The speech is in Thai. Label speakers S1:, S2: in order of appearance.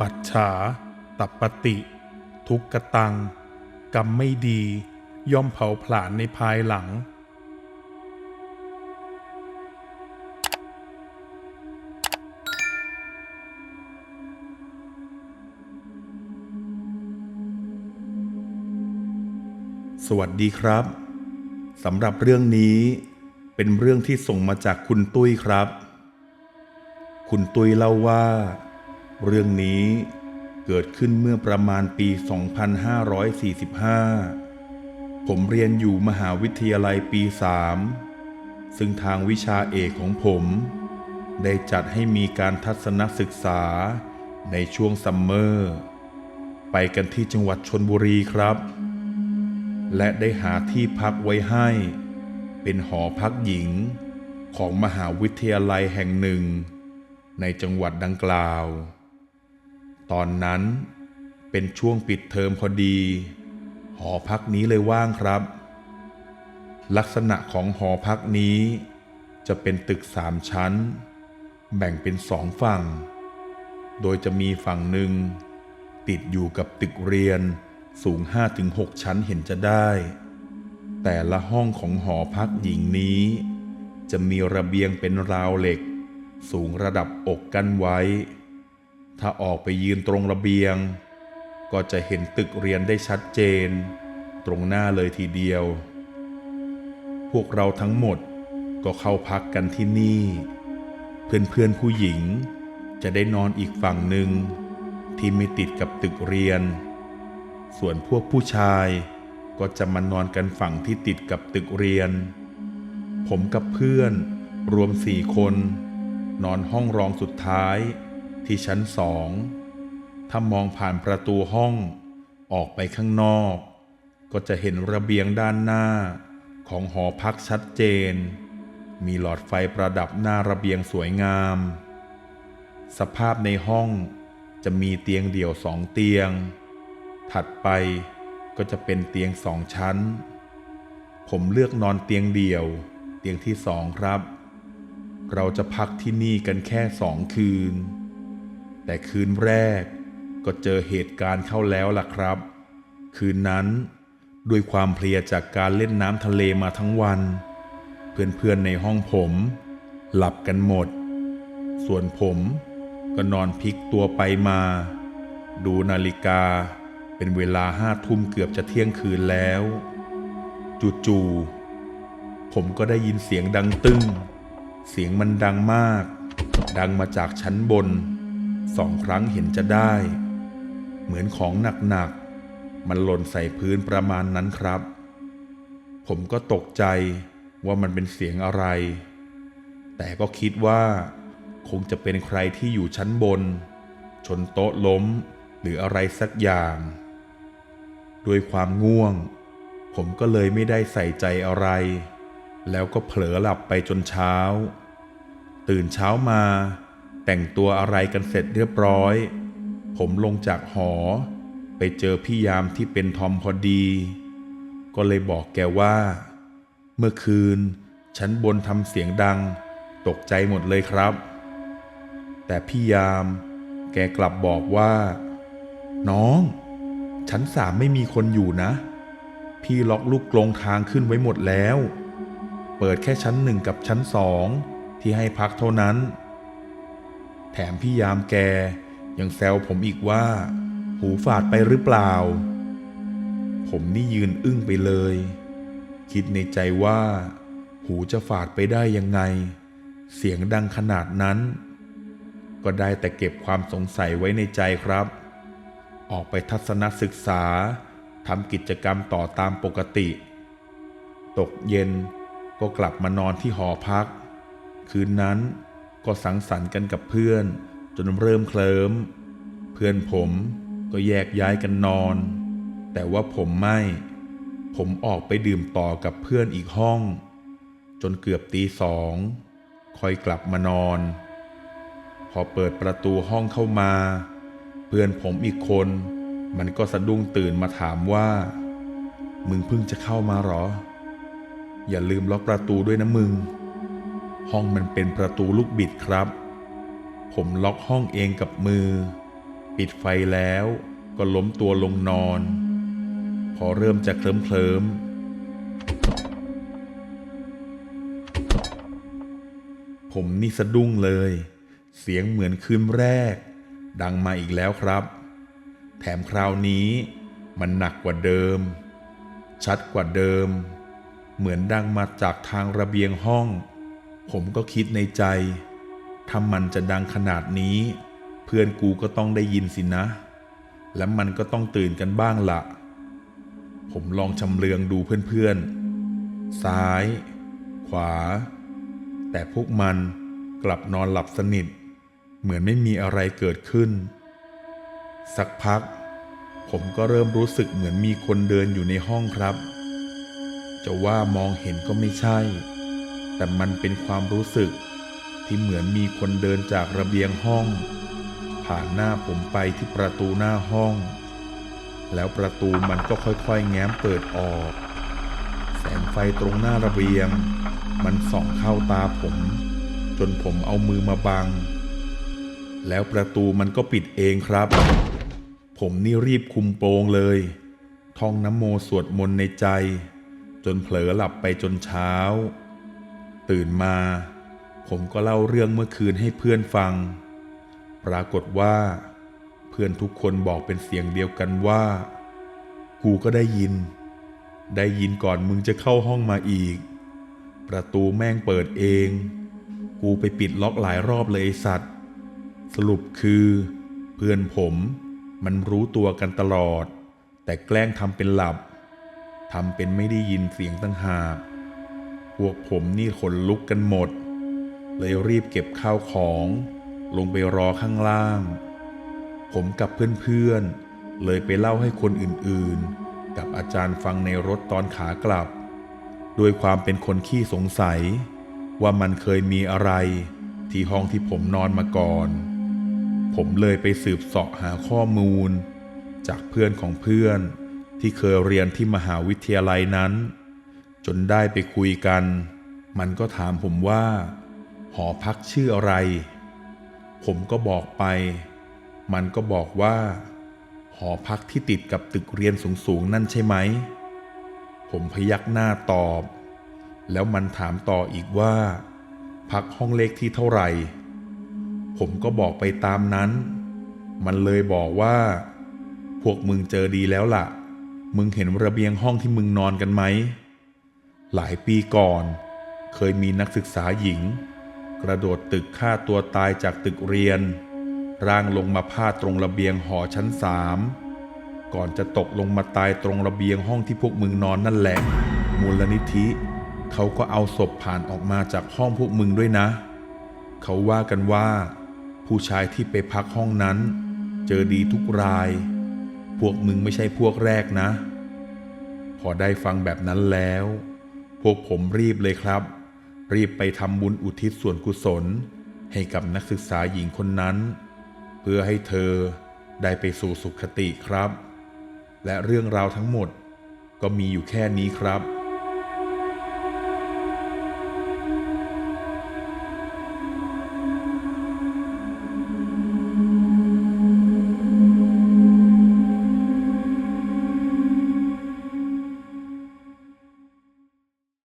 S1: ปัจฉาตัปปติ ทุกกตัง กรรมไม่ดี ย่อมเผาผลาญในภายหลัง สวัสดีครับสำหรับเรื่องนี้เป็นเรื่องที่ส่งมาจากคุณตุ้ยครับ คุณตุ้ยเล่าว่า เรื่องนี้เกิดขึ้นเมื่อประมาณปี 2545 ผมเรียนอยู่มหาวิทยาลัยปี 3 ซึ่งทางวิชาเอกของผม ได้จัดให้มีการทัศนศึกษาในช่วงซัมเมอร์ ไปกันที่จังหวัดชนบุรีครับ และได้หาที่พักไว้ให้ เป็นหอพักหญิงของมหาวิทยาลัยแห่งหนึ่ง ในจังหวัดดังกล่าว ตอนนั้นเป็นช่วงปิดเทอมพอดี หอพักนี้เลยว่างครับ ลักษณะของหอพักนี้ จะเป็นตึกสามชั้น แบ่งเป็นสองฝั่ง โดยจะมีฝั่งหนึ่ง ติดอยู่กับตึกเรียนสูง 5-6 ชั้นเห็นจะได้ แต่ละห้องของหอพักหญิงนี้ จะมีระเบียงเป็นราวเหล็ก สูงระดับอกกันไว้ ถ้าออกไปยืนตรงระเบียง ก็จะเห็นตึกเรียนได้ชัดเจน ตรงหน้าเลยทีเดียว พวกเราทั้งหมดก็เข้าพักกันที่นี่ เพื่อนๆผู้หญิงจะได้นอนอีกฝั่งหนึ่ง ที่ไม่ติดกับตึกเรียน ส่วนพวกผู้ชายก็จะมานอนกันฝั่งที่ติดกับตึกเรียน ผมกับเพื่อนรวมสี่คน นอนห้องรองสุดท้าย ที่ชั้นสองถ้ามองผ่านประตูห้องออกไปข้างนอก ก็จะเห็นระเบียงด้านหน้าของหอพักชัดเจน มีหลอดไฟประดับหน้าระเบียงสวยงาม สภาพในห้องจะมีเตียงเดี่ยวสองเตียง ถัดไปก็จะเป็นเตียงสองชั้น ผมเลือกนอนเตียงเดี่ยว เตียงที่สองครับ เราจะพักที่นี่กันแค่สองคืน แต่คืนแรกก็เจอเหตุการณ์เข้าแล้วล่ะครับ คืนนั้นด้วยความเพลียจากการเล่นน้ำทะเลมาทั้งวัน เพื่อนๆในห้องผม หลับกันหมด ส่วนผมก็นอนพลิกตัวไปมา ดูนาฬิกาเป็นเวลาห้าทุ่มเกือบจะเที่ยงคืนแล้วจู่ๆผมก็ได้ยินเสียงดังตึ้ง เสียงมันดังมาก ดังมาจากชั้นบน สองครั้งเห็นจะได้ เหมือนของหนักๆ มันหล่นใส่พื้นประมาณนั้นครับ ผมก็ตกใจว่ามันเป็นเสียงอะไร แต่ก็คิดว่า คงจะเป็นใครที่อยู่ชั้นบน ชนโต๊ะล้มหรืออะไรสักอย่างด้วยความง่วง ผมก็เลยไม่ได้ใส่ใจอะไร แล้วก็เผลอหลับไปจนเช้า ตื่นเช้ามา แต่งตัวอะไรกันเสร็จเรียบร้อย ผมลงจากหอ ไปเจอพี่ยามที่เป็นทอมพอดี ก็เลยบอกแกว่า เมื่อคืนชั้นบนทำเสียงดัง ตกใจหมดเลยครับ แต่พี่ยาม แกกลับบอกว่า น้อง ชั้นสามไม่มีคนอยู่นะ พี่ล็อกลูกกลงทางขึ้นไว้หมดแล้ว เปิดแค่ชั้นหนึ่งกับชั้นสองที่ให้พักเท่านั้น แถมพี่ยามแกยังแซวผมอีกว่า หูฝาดไปหรือเปล่า ผมนี่ยืนอึ้งไปเลย คิดในใจว่า หูจะฝาดไปได้ยังไง เสียงดังขนาดนั้น ก็ได้แต่เก็บความสงสัยไว้ในใจครับ ออกไปทัศนศึกษาทำกิจกรรมต่อตามปกติ ตกเย็นก็กลับมานอนที่หอพัก คืนนั้น ก็สังสรรค์กันกับเพื่อน จนเริ่มเคลิ้ม เพื่อนผมก็แยกย้ายกันนอน แต่ว่าผมไม่ ผมออกไปดื่มต่อกับเพื่อนอีกห้อง จนเกือบตีสองคอยกลับมานอน พอเปิดประตูห้องเข้ามา เพื่อนผมอีกคน มันก็สะดุ้งตื่นมาถามว่า มึงเพิ่งจะเข้ามาหรอ อย่าลืมล็อกประตูด้วยนะมึง ห้องมันเป็นประตูลูกบิดครับ ผมล็อกห้องเองกับมือ ปิดไฟแล้วก็ล้มตัวลงนอน พอเริ่มจะเคลิ้มเคลิมๆผมนี่สะดุ้งเลย เสียงเหมือนคืนแรก ดังมาอีกแล้วครับ แถมคราวนี้มันหนักกว่าเดิม ชัดกว่าเดิม เหมือนดังมาจากทางระเบียงห้อง ผมก็คิดในใจถ้ามันจะดังขนาดนี้ เพื่อนกูก็ต้องได้ยินสินะ และมันก็ต้องตื่นกันบ้างละ ผมลองชำเลืองดูเพื่อนๆ ซ้าย ขวา แต่พวกมันกลับนอนหลับสนิท เหมือนไม่มีอะไรเกิดขึ้น สักพัก ผมก็เริ่มรู้สึกเหมือนมีคนเดินอยู่ในห้องครับ จะว่ามองเห็นก็ไม่ใช่ แต่มันเป็นความรู้สึก ที่เหมือนมีคนเดินจากระเบียงห้อง ผ่านหน้าผมไปที่ประตูหน้าห้อง แล้วประตูมันก็ค่อยๆ แง้มเปิดออก แสงไฟตรงหน้าระเบียง มันส่องเข้าตาผม จนผมเอามือมาบัง แล้วประตูมันก็ปิดเองครับ ผมนี่รีบคุมโปงเลยท่องน้ำโมสวดมนต์ในใจ จนเผลอหลับไปจนเช้า ตื่นมา ผมก็เล่าเรื่องเมื่อคืนให้เพื่อนฟัง ปรากฏว่า เพื่อนทุกคนบอกเป็นเสียงเดียวกันว่า กูก็ได้ยิน ได้ยินก่อนมึงจะเข้าห้องมาอีก ประตูแม่งเปิดเอง กูไปปิดล็อกหลายรอบเลยไอสัตว์ สรุปคือ เพื่อนผมมันรู้ตัวกันตลอด แต่แกล้งทำเป็นหลับทำเป็นไม่ได้ยินเสียงตั้งหาก พวกผมนี่ขนลุกกันหมด เลยรีบเก็บข้าวของ ลงไปรอข้างล่าง ผมกับเพื่อนๆ เลยไปเล่าให้คนอื่นๆ กับอาจารย์ฟังในรถตอนขากลับ ด้วยความเป็นคนขี้สงสัย ว่ามันเคยมีอะไร ที่ห้องที่ผมนอนมาก่อน ผมเลยไปสืบเสาะหาข้อมูล จากเพื่อนของเพื่อนที่เคยเรียนที่มหาวิทยาลัยนั้น จนได้ไปคุยกัน มันก็ถามผมว่า หอพักชื่ออะไร ผมก็บอกไป มันก็บอกว่า หอพักที่ติดกับตึกเรียนสูงๆ นั่นใช่ไหม ผมพยักหน้าตอบ แล้วมันถามต่ออีกว่า พักห้องเลขที่เท่าไหร่ ผมก็บอกไปตามนั้น มันเลยบอกว่า พวกมึงเจอดีแล้วล่ะ มึงเห็นระเบียงห้องที่มึงนอนกันไหม หลายปีก่อน เคยมีนักศึกษาหญิง กระโดดตึกฆ่าตัวตายจากตึกเรียน ร่างลงมาพาดตรงระเบียงหอชั้นสามก่อนจะตกลงมาตายตรงระเบียงห้องที่พวกมึงนอนนั่นแหละ มูลนิธิ เขาก็เอาศพผ่านออกมาจากห้องพวกมึงด้วยนะ เขาว่ากันว่า ผู้ชายที่ไปพักห้องนั้น เจอดีทุกราย พวกมึงไม่ใช่พวกแรกนะ พอได้ฟังแบบนั้นแล้ว พวกผมรีบเลยครับ รีบไปทำบุญอุทิศส่วนกุศล ให้กับนักศึกษาหญิงคนนั้น เพื่อให้เธอได้ไปสู่สุขติครับ และเรื่องราวทั้งหมดก็มีอยู่แค่นี้ครับ